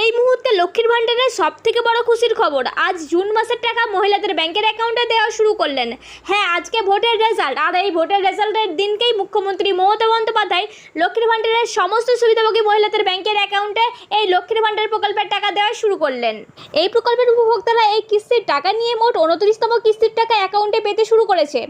এই মুহূর্তে লক্ষ্মীর ভাণ্ডারের সব থেকে বড় খুশির খবর, আজ জুন মাসের টাকা মহিলাদের ব্যাংকের অ্যাকাউন্টে দেওয়া শুরু করলেন। হ্যাঁ আজকে ভোটের রেজাল্ট। আর এই ভোটের রেজাল্টের দিনকেই মুখ্যমন্ত্রী মমতা বন্দ্যোপাধ্যায় লক্ষ্মীর ভাণ্ডারের সমস্ত সুবিধাভোগী মহিলাদের ব্যাংকের অ্যাকাউন্টে এই লক্ষ্মীর ভাণ্ডার প্রকল্পের টাকা দেওয়া শুরু করলেন। এই প্রকল্পের উপভোক্তারা এই কিস্তির টাকা নিয়ে মোট উনত্রিশতম কিস্তির টাকা অ্যাকাউন্টে পেতে শুরু করেছে।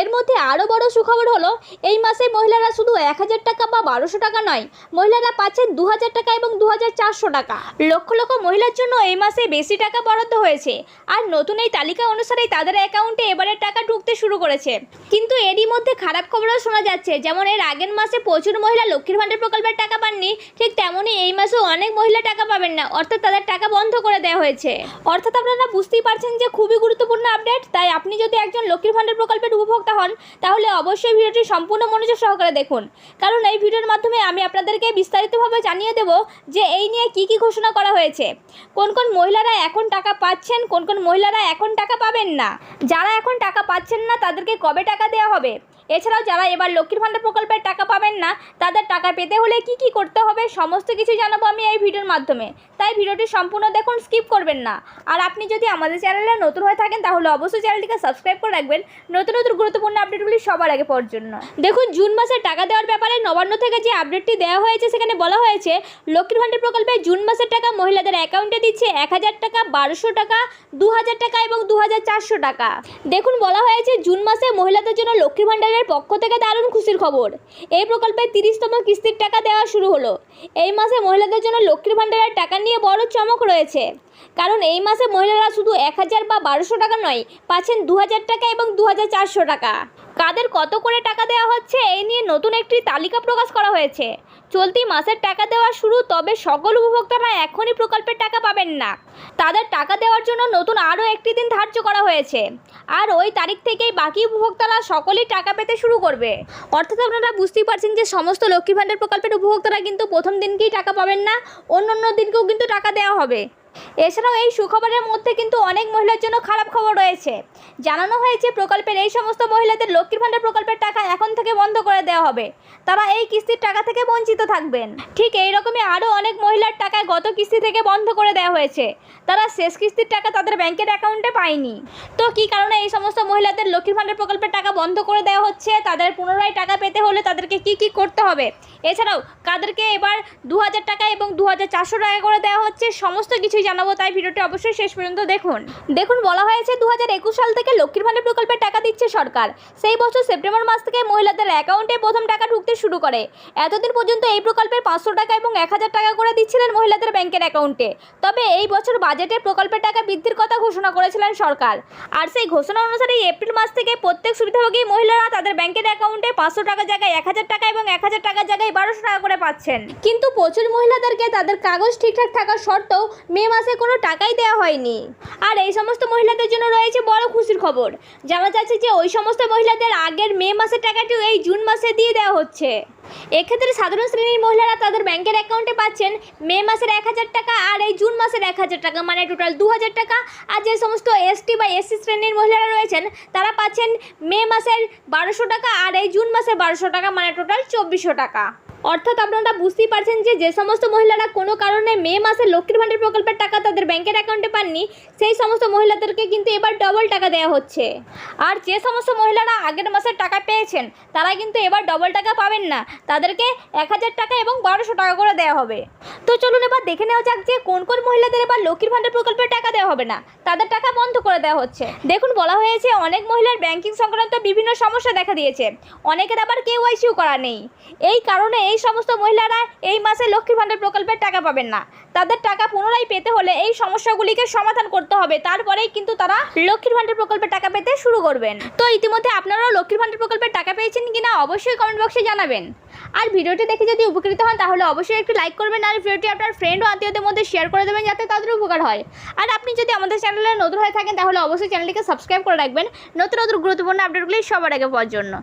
এর মধ্যে আরও বড় সুখবর হলো, এই মাসে মহিলারা শুধু এক হাজার টাকা বা বারোশো টাকা নয়, মহিলারা পাচ্ছেন দু হাজার টাকা এবং দু হাজার চারশো টাকা। লক্ষ লক্ষ মহিলার জন্য এই মাসে বেশি টাকা বরাদ্দ হয়েছে। আর নতুন এই তালিকা অনুসারেই তাদের অ্যাকাউন্টে এবারে টাকা ঢুকতে শুরু করেছে। কিন্তু এরই মধ্যে খারাপ খবরও শোনা যাচ্ছে, যেমন এর আগের মাসে প্রচুর মহিলা লক্ষ্মীর ভাণ্ডার প্রকল্পের টাকা পাননি, ঠিক তেমনই এই মাসেও অনেক মহিলা টাকা পাবেন না, অর্থাৎ তাদের টাকা বন্ধ করে দেওয়া হয়েছে। অর্থাৎ আপনারা বুঝতেই পারছেন যে খুবই গুরুত্বপূর্ণ আপডেট, তাই আপনি যদি একজন লক্ষ্মীর ভাণ্ডার প্রকল্পের উপভোক্তা হন, তাহলে অবশ্যই ভিডিওটি সম্পূর্ণ মনোযোগ সহকারে দেখুন। কারণ এই ভিডিওর মাধ্যমে আমি আপনাদেরকে বিস্তারিতভাবে জানিয়ে দেব যে এই নিয়ে কি কি ঘোষণা করা হয়েছে। কোন কোন মহিলারা এখন টাকা পাচ্ছেন, কোন কোন মহিলারা এখন টাকা পাবেন না। যারা এখন টাকা পাচ্ছেন না, তাদেরকে কবে টাকা দেওয়া হবে? এছাড়াও যারা এবার লক্ষ্মীর ভাণ্ডার প্রকল্পের টাকা পাবেন না, তাদের টাকা পেতে হলে কি কি করতে হবে সমস্ত কিছু জানাব আমি এই ভিডিওর মাধ্যমে। তাই ভিডিওটি সম্পূর্ণ দেখুন, স্কিপ করবেন না। আর আপনি যদি আমাদের চ্যানেলে নতুন হয়ে থাকেন, তাহলে অবশ্যই চ্যানেলটিকে সাবস্ক্রাইব করে রাখবেন নতুন নতুন গুরুত্বপূর্ণ আপডেটগুলি সবার আগে পাওয়ার জন্য। দেখুন, জুন মাসে টাকা দেওয়ার ব্যাপারে নবান্ন থেকে যে আপডেটটি দেওয়া হয়েছে, সেখানে বলা হয়েছে, লক্ষ্মীর ভাণ্ডার প্রকল্পে জুন মাসের টাকা মহিলাদের অ্যাকাউন্টে দিচ্ছে এক হাজার টাকা, বারোশো টাকা দু হাজার টাকা এবং দু হাজার চারশো টাকা। দেখুন, বলা হয়েছে, জুন মাসে মহিলাদের জন্য লক্ষ্মীর ভাণ্ডারের পক্ষ থেকে দারুণ খুশির খবর। এই প্রকল্পে তিরিশতম কিস্তির টাকা দেওয়া শুরু হলো। এই মাসে মহিলাদের জন্য লক্ষ্মীর ভাণ্ডারের টাকা নিয়ে বড় চমক রয়েছে। কারণ এই মাসে মহিলারা শুধু এক হাজার বা বারোশো টাকা নয়, পাচ্ছেন দু হাজার টাকা এবং দু হাজার চারশো টাকা। কাদের কত করে টাকা দেওয়া হচ্ছে, এই নিয়ে নতুন একটি তালিকা প্রকাশ করা হয়েছে। চলতি মাসের টাকা দেওয়া শুরু, তবে সকল উপভোক্তারা এখনই প্রকল্পের টাকা পাবেন না। তাদের টাকা দেওয়ার জন্য নতুন আরও একটি দিন ধার্য করা হয়েছে। আর ওই তারিখ থেকেই বাকি উপভোক্তারা সকলেই টাকা পেতে শুরু করবে। অর্থাৎ আপনারা বুঝতেই পারছেন যে সমস্ত লক্ষ্মী ভাণ্ডার প্রকল্পের উপভোক্তারা কিন্তু প্রথম দিনকেই টাকা পাবেন না অন্য অন্য দিনকেও কিন্তু টাকা দেওয়া হবে। এছাড়াও এই সুখবরের মধ্যে কিন্তু অনেক মহিলার জন্য খারাপ খবর রয়েছে। জানানো হয়েছে প্রকল্পের এই সমস্ত মহিলাদের লক্ষ্মীর ভাণ্ডার প্রকল্পের টাকা এখন থেকে বন্ধ করে দেওয়া হবে। তারা এই কিস্তির টাকা থেকে বঞ্চিত থাকবেন। ঠিক এই রকমই আরও অনেক মহিলার টাকা গত কিস্তি থেকে বন্ধ করে দেওয়া হয়েছে। তারা শেষ কিস্তির টাকা তাদের ব্যাংকের অ্যাকাউন্টে পায়নি। তো কি কারণে এই সমস্ত মহিলাদের লক্ষ্মীর ভাণ্ডার প্রকল্পের টাকা বন্ধ করে দেওয়া হচ্ছে? তাদের পুনরায় টাকা পেতে হলে তাদেরকে কি কি করতে হবে? এছাড়াও কাদেরকে এবার দু হাজার টাকা এবং দু হাজার চারশো টাকা করে দেওয়া হচ্ছে। সমস্ত কিছুই জানাব, তাই ভিডিওটি অবশ্যই শেষ পর্যন্ত দেখুন। দেখুন, বলা হয়েছে দু হাজার একুশ সাল থেকে লক্ষ্মীর ভাণ্ডার প্রকল্পের টাকা দিচ্ছে সরকার। সেই বছর সেপ্টেম্বর মাস থেকে মহিলাদের অ্যাকাউন্টে প্রথম টাকা ঢুকতে শুরু করে। এতদিন পর্যন্ত এই প্রকল্পের পাঁচশো টাকা এবং এক হাজার টাকা করে দিচ্ছিলেন মহিলাদের ব্যাংকের অ্যাকাউন্টে। তবে এই বছর বাজেটে প্রকল্পের টাকা বৃদ্ধির কথা ঘোষণা করেছিলেন সরকার। আর সেই ঘোষণা অনুসারে এপ্রিল মাস থেকে প্রত্যেক সুবিধাভোগী মহিলারা তাদের ব্যাংকের অ্যাকাউন্টে পাঁচশো টাকা জায়গায় এক হাজার টাকা এবং এক হাজার টাকার জায়গায় বারোশো টাকা করে পাচ্ছেন। কিন্তু প্রচুর মহিলাদেরকে তাদের কাগজ ঠিকঠাক থাকা সত্ত্বেও মে মাসে কোনো টাকাই দেওয়া হয়নি। আর এই সমস্ত মহিলাদের জন্য রয়েছে বড় খুশির খবর। জানা যাচ্ছে যে ওই সমস্ত মহিলাদের আগের মে মাসের টাকাটিও এই জুন মাসে দিয়ে দেওয়া হচ্ছে। এক্ষেত্রে সাধারণ শ্রেণির মহিলারা তাদের ব্যাংকের অ্যাকাউন্টে পাচ্ছেন মে মাসের এক হাজার টাকা আর এই জুন মাসের এক হাজার টাকা মানে টোটাল দু হাজার টাকা। আর যে সমস্ত এসটি বা এসসি শ্রেণির মহিলারা রয়েছেন, তারা পাচ্ছেন মে মাসের বারোশো টাকা আর এই জুন মাসের বারোশো টাকা মানে টোটাল চব্বিশশো টাকা। অর্থাৎ আপনারা বুঝতেই পারছেন যে যে সমস্ত মহিলারা কোনো কারণে মে মাসে লক্ষ্মীর ভাণ্ডার প্রকল্পের টাকা তাদের ব্যাংকের অ্যাকাউন্টে পাননি, সেই সমস্ত মহিলাদেরকে কিন্তু এবার ডবল টাকা দেওয়া হচ্ছে। আর যে সমস্ত মহিলারা আগের মাসের টাকা পেয়েছেন, তারা কিন্তু এবার ডবল টাকা পাবেন না। তাদেরকে এক হাজার টাকা এবং বারোশো টাকা করে দেওয়া হবে। তো চলুন এবার দেখে নেওয়া যাক যে কোন কোন মহিলাদের এবার লক্ষ্মীর ভাণ্ডার প্রকল্পের টাকা দেওয়া হবে না। তাদের টাকা বন্ধ করে দেওয়া হচ্ছে। দেখুন, বলা হয়েছে অনেক মহিলার ব্যাংকিং সংক্রান্ত বিভিন্ন সমস্যা দেখা দিয়েছে। অনেকের আবার কেওয়াইসিও করা নেই। এই কারণে এই সমস্ত মহিলারা এই মাসে লক্ষ্মীর ভাণ্ডার প্রকল্পের টাকা পাবেন না। তাদের টাকা পুনরায় পেতে হলে এই সমস্যাগুলিকে সমাধান করতে হবে। তারপরেই কিন্তু তারা লক্ষ্মীর ভাণ্ডার প্রকল্পের টাকা পেতে শুরু করবেন। তো ইতিমধ্যে আপনারাও লক্ষ্মীর ভাণ্ডার প্রকল্পের টাকা পেয়েছেন কিনা অবশ্যই কমেন্ট বক্সে জানাবেন। আর ভিডিওটি দেখে যদি উপকৃত হন, তাহলে অবশ্যই একটি লাইক করবেন আর ভিডিওটি আপনার ফ্রেন্ড ও আত্মীয়দের মধ্যে শেয়ার করে দেবেন যাতে তাদের উপকার হয়। আর আপনি যদি আমাদের চ্যানেলে নতুন হয়ে থাকেন, তাহলে অবশ্যই চ্যানেলটিকে সাবস্ক্রাইব করে রাখবেন। নতুন নতুন গুরুত্বপূর্ণ আপডেটগুলি সবার আগে পাওয়ার জন্য।